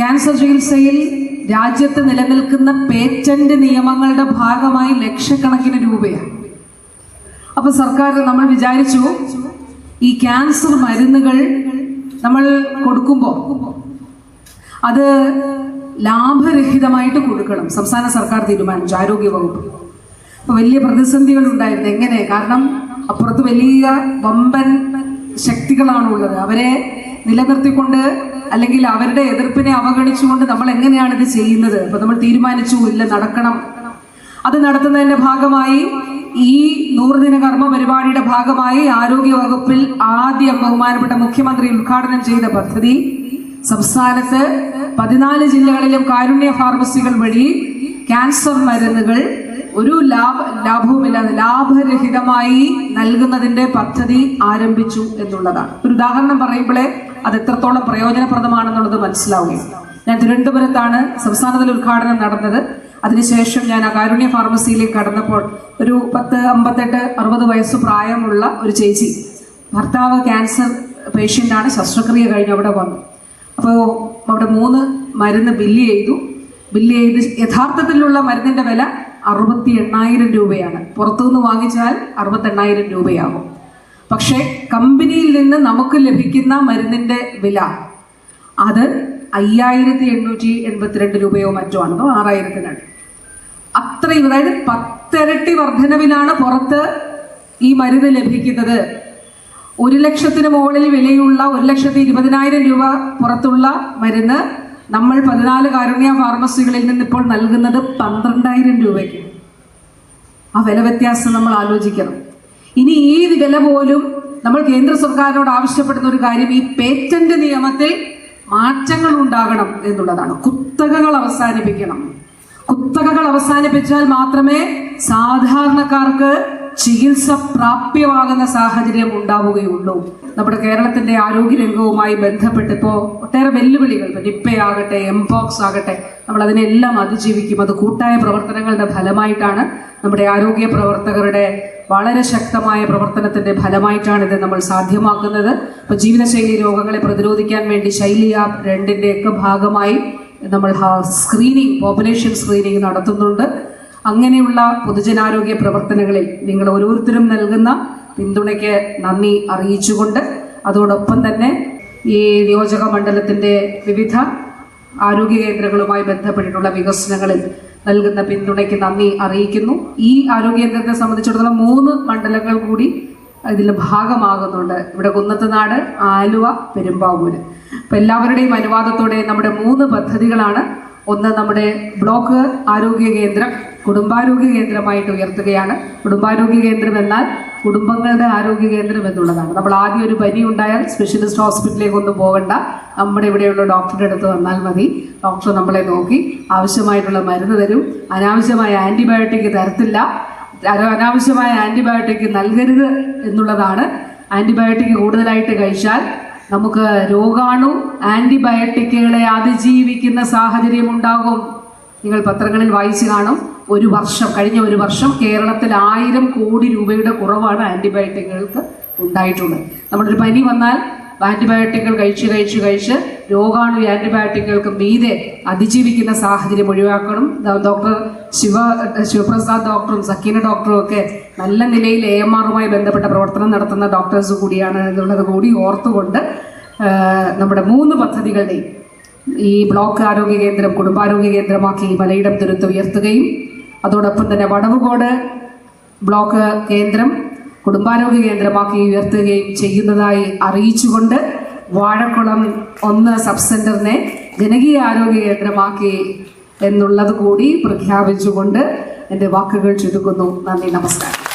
Cancer ചികിത്സയിൽ രാജ്യത്ത് നിലനിൽക്കുന്ന പേറ്റന്റ് നിയമങ്ങളുടെ ഭാഗമായി ലക്ഷക്കണക്കിന് രൂപയാണ് അപ്പൊ സർക്കാർ നമ്മൾ വിചാരിച്ചു ഈ ക്യാൻസർ മരുന്നുകൾ നമ്മൾ കൊടുക്കുമ്പോൾ അത് ലാഭരഹിതമായിട്ട് കൊടുക്കണം. സംസ്ഥാന സർക്കാർ തീരുമാനിച്ചു ആരോഗ്യ വകുപ്പ് അപ്പൊ വലിയ പ്രതിസന്ധികൾ ഉണ്ടായിരുന്നു. എങ്ങനെ? കാരണം അപ്പുറത്ത് വലിയ വമ്പൻ ശക്തികളാണ് ഉള്ളത് അവരെ നിലനിർത്തിക്കൊണ്ട് അല്ലെങ്കിൽ അവരുടെ എതിർപ്പിനെ അവഗണിച്ചുകൊണ്ട് നമ്മൾ എങ്ങനെയാണ് ഇത് ചെയ്യുന്നത്? അപ്പൊ നമ്മൾ തീരുമാനിച്ചു ഇല്ല നടക്കണം. അത് നടത്തുന്നതിന്റെ ഭാഗമായി ഈ നൂറുദിന കർമ്മ പരിപാടിയുടെ ഭാഗമായി ആരോഗ്യ വകുപ്പിൽ ആദ്യം ബഹുമാനപ്പെട്ട മുഖ്യമന്ത്രി ഉദ്ഘാടനം ചെയ്ത പദ്ധതി സംസ്ഥാനത്ത് പതിനാല് ജില്ലകളിലും കാരുണ്യ ഫാർമസികൾ വഴി ക്യാൻസർ മരുന്നുകൾ ഒരു ലാഭ ലാഭവുമില്ലാതെ ലാഭരഹിതമായി നൽകുന്നതിന്റെ പദ്ധതി ആരംഭിച്ചു എന്നുള്ളതാണ്. ഒരു ഉദാഹരണം പറയുമ്പോഴേ അത് എത്രത്തോളം പ്രയോജനപ്രദമാണെന്നുള്ളത് മനസ്സിലാവുകയും ഞാൻ തിരുവനന്തപുരത്താണ് സംസ്ഥാനതല ഉദ്ഘാടനം നടന്നത്. അതിനുശേഷം ഞാൻ ആ കാരുണ്യ ഫാർമസിയിലേക്ക് കടന്നപ്പോൾ ഒരു പത്ത് അമ്പത്തെട്ട് അറുപത് വയസ്സ് പ്രായമുള്ള ഒരു ചേച്ചി ഭർത്താവ് ക്യാൻസർ പേഷ്യന്റാണ് ശസ്ത്രക്രിയ കഴിഞ്ഞ് അവിടെ വന്നു. അപ്പോൾ അവിടെ മൂന്ന് മരുന്ന് ബില്ല് ചെയ്തു. ബില്ല് ഇത് യഥാർത്ഥത്തിലുള്ള മരുന്നിന്റെ വില അറുപത്തി എണ്ണായിരം രൂപയാണ്. പുറത്തുനിന്ന് വാങ്ങിച്ചാൽ അറുപത്തെണ്ണായിരം രൂപയാകും. പക്ഷേ കമ്പനിയിൽ നിന്ന് നമുക്ക് ലഭിക്കുന്ന മരുന്നിന്റെ വില അത് അയ്യായിരത്തി എണ്ണൂറ്റി എൺപത്തിരണ്ട് രൂപയോ മറ്റോ ആണോ. ആറായിരത്തിനാണ്. അത്രയും അതായത് പത്തിരട്ടി വർധനവിലാണ് പുറത്ത് ഈ മരുന്ന് ലഭിക്കുന്നത്. ഒരു ലക്ഷത്തിന് മുകളിൽ വിലയുള്ള ഒരു ലക്ഷത്തി ഇരുപതിനായിരം രൂപ പുറത്തുള്ള മരുന്ന് നമ്മൾ പതിനാല് കാരുണ്യ ഫാർമസികളിൽ നിന്ന് ഇപ്പോൾ നൽകുന്നത് പന്ത്രണ്ടായിരം രൂപയ്ക്ക്. ആ വില വ്യത്യാസം നമ്മൾ ആലോചിക്കണം. ഇനി ഈ വില പോലും നമ്മൾ കേന്ദ്ര സർക്കാരിനോട് ആവശ്യപ്പെടുന്ന ഒരു കാര്യം ഈ പേറ്റന്റ് നിയമത്തിൽ മാറ്റങ്ങൾ ഉണ്ടാകണം എന്നുള്ളതാണ്. കുത്തകകൾ അവസാനിപ്പിക്കണം. കുത്തകകൾ അവസാനിപ്പിച്ചാൽ മാത്രമേ സാധാരണക്കാർക്ക് ചികിത്സ പ്രാപ്യമാകുന്ന സാഹചര്യം ഉണ്ടാവുകയുള്ളൂ. നമ്മുടെ കേരളത്തിന്റെ ആരോഗ്യ രംഗവുമായി ബന്ധപ്പെട്ട് ഇപ്പോൾ ഒട്ടേറെ വെല്ലുവിളികൾ നിപ്പയാകട്ടെ എംപോക്സ് ആകട്ടെ നമ്മൾ അതിനെല്ലാം അതിജീവിക്കും. അത് കൂട്ടായ പ്രവർത്തനങ്ങളുടെ ഫലമായിട്ടാണ് നമ്മുടെ ആരോഗ്യ പ്രവർത്തകരുടെ വളരെ ശക്തമായ പ്രവർത്തനത്തിന്റെ ഫലമായിട്ടാണ് ഇത് നമ്മൾ സാധ്യമാക്കുന്നത്. ഇപ്പോൾ ജീവിതശൈലി രോഗങ്ങളെ പ്രതിരോധിക്കാൻ വേണ്ടി ശൈലി ആപ്പ് രണ്ടിന്റെയൊക്കെ ഭാഗമായി നമ്മൾ സ്ക്രീനിങ് പോപ്പുലേഷൻ സ്ക്രീനിങ് നടത്തുന്നുണ്ട്. അങ്ങനെയുള്ള പൊതുജനാരോഗ്യ പ്രവർത്തനങ്ങളിൽ നിങ്ങൾ ഓരോരുത്തരും നൽകുന്ന പിന്തുണയ്ക്ക് നന്ദി അറിയിച്ചുകൊണ്ട് അതോടൊപ്പം തന്നെ ഈ നിയോജക മണ്ഡലത്തിന്റെ വിവിധ ആരോഗ്യ കേന്ദ്രങ്ങളുമായി ബന്ധപ്പെട്ടിട്ടുള്ള വികസനങ്ങളിൽ നൽകുന്ന പിന്തുണയ്ക്ക് നന്ദി അറിയിക്കുന്നു. ഈ ആരോഗ്യ കേന്ദ്രത്തെ സംബന്ധിച്ചിടത്തോളം മൂന്ന് മണ്ഡലങ്ങൾ കൂടി ഇതിൽ ഭാഗമാകുന്നുണ്ട്. ഇവിടെ കുന്നത്തുനാട് ആലുവ പെരുമ്പാവൂര്. അപ്പം എല്ലാവരുടെയും അനുവാദത്തോടെ നമ്മുടെ മൂന്ന് പദ്ധതികളാണ് ഒന്ന് നമ്മുടെ ബ്ലോക്ക് ആരോഗ്യ കേന്ദ്രം കുടുംബാരോഗ്യ കേന്ദ്രമായിട്ട് ഉയർത്തുകയാണ്. കുടുംബാരോഗ്യ കേന്ദ്രം എന്നാൽ കുടുംബങ്ങളുടെ ആരോഗ്യ കേന്ദ്രം എന്നുള്ളതാണ്. നമ്മൾ ആദ്യം ഒരു പനി ഉണ്ടായാൽ സ്പെഷ്യലിസ്റ്റ് ഹോസ്പിറ്റലിലേക്ക് ഒന്നും പോകണ്ട. നമ്മുടെ ഇവിടെയുള്ള ഡോക്ടറുടെ അടുത്ത് വന്നാൽ മതി. ഡോക്ടർ നമ്മളെ നോക്കി ആവശ്യമായിട്ടുള്ള മരുന്ന് തരും. അനാവശ്യമായ ആന്റിബയോട്ടിക് തരത്തില്ല. അന- അനാവശ്യമായ ആന്റിബയോട്ടിക് നൽകരുത് എന്നുള്ളതാണ്. ആന്റിബയോട്ടിക് കൂടുതലായിട്ട് കഴിച്ചാൽ നമുക്ക് രോഗാണു ആന്റിബയോട്ടിക്കുകളെ അതിജീവിക്കുന്ന സാഹചര്യം ഉണ്ടാകും നിങ്ങൾ പത്രങ്ങളിൽ വായിച്ചു കാണും. ഒരു വർഷം കഴിഞ്ഞ ഒരു വർഷം കേരളത്തിൽ ആയിരം കോടി രൂപയുടെ കുറവാണ് ആന്റിബയോട്ടിക്കുകൾക്ക് ഉണ്ടായിട്ടുള്ളത്. നമ്മളൊരു പനി വന്നാൽ ആന്റിബയോട്ടിക്കുകൾ കഴിച്ച് കഴിച്ച് കഴിച്ച് രോഗാണു ആന്റിബയോട്ടിക്കുകൾക്ക് മീതെ അതിജീവിക്കുന്ന സാഹചര്യം ഒഴിവാക്കണം. ഡോക്ടർ ശിവ ശിവപ്രസാദ് ഡോക്ടറും സക്കീന ഡോക്ടറും ഒക്കെ നല്ല നിലയിൽ എ എം ആറുമായി ബന്ധപ്പെട്ട പ്രവർത്തനം നടത്തുന്ന ഡോക്ടേഴ്സ് കൂടിയാണ് എന്നുള്ളത് കൂടി ഓർത്തുകൊണ്ട് നമ്മുടെ മൂന്ന് പദ്ധതികളുടെയും ഈ ബ്ലോക്ക് ആരോഗ്യ കേന്ദ്രം കുടുംബാരോഗ്യ കേന്ദ്രമാക്കി മലയിടം തുരുത്ത് ഉയർത്തുകയും അതോടൊപ്പം തന്നെ വടവുകോട് ബ്ലോക്ക് കേന്ദ്രം കുടുംബാരോഗ്യ കേന്ദ്രമാക്കി ഉയർത്തുകയും ചെയ്യുന്നതായി അറിയിച്ചുകൊണ്ട് വാഴക്കുളം ഒന്ന് സബ് സെന്ററിനെ ജനകീയ ആരോഗ്യ കേന്ദ്രമാക്കി എന്നുള്ളത് കൂടി പ്രഖ്യാപിച്ചുകൊണ്ട് എന്റെ വാക്കുകൾ ചുരുക്കുന്നു. നന്ദി നമസ്കാരം.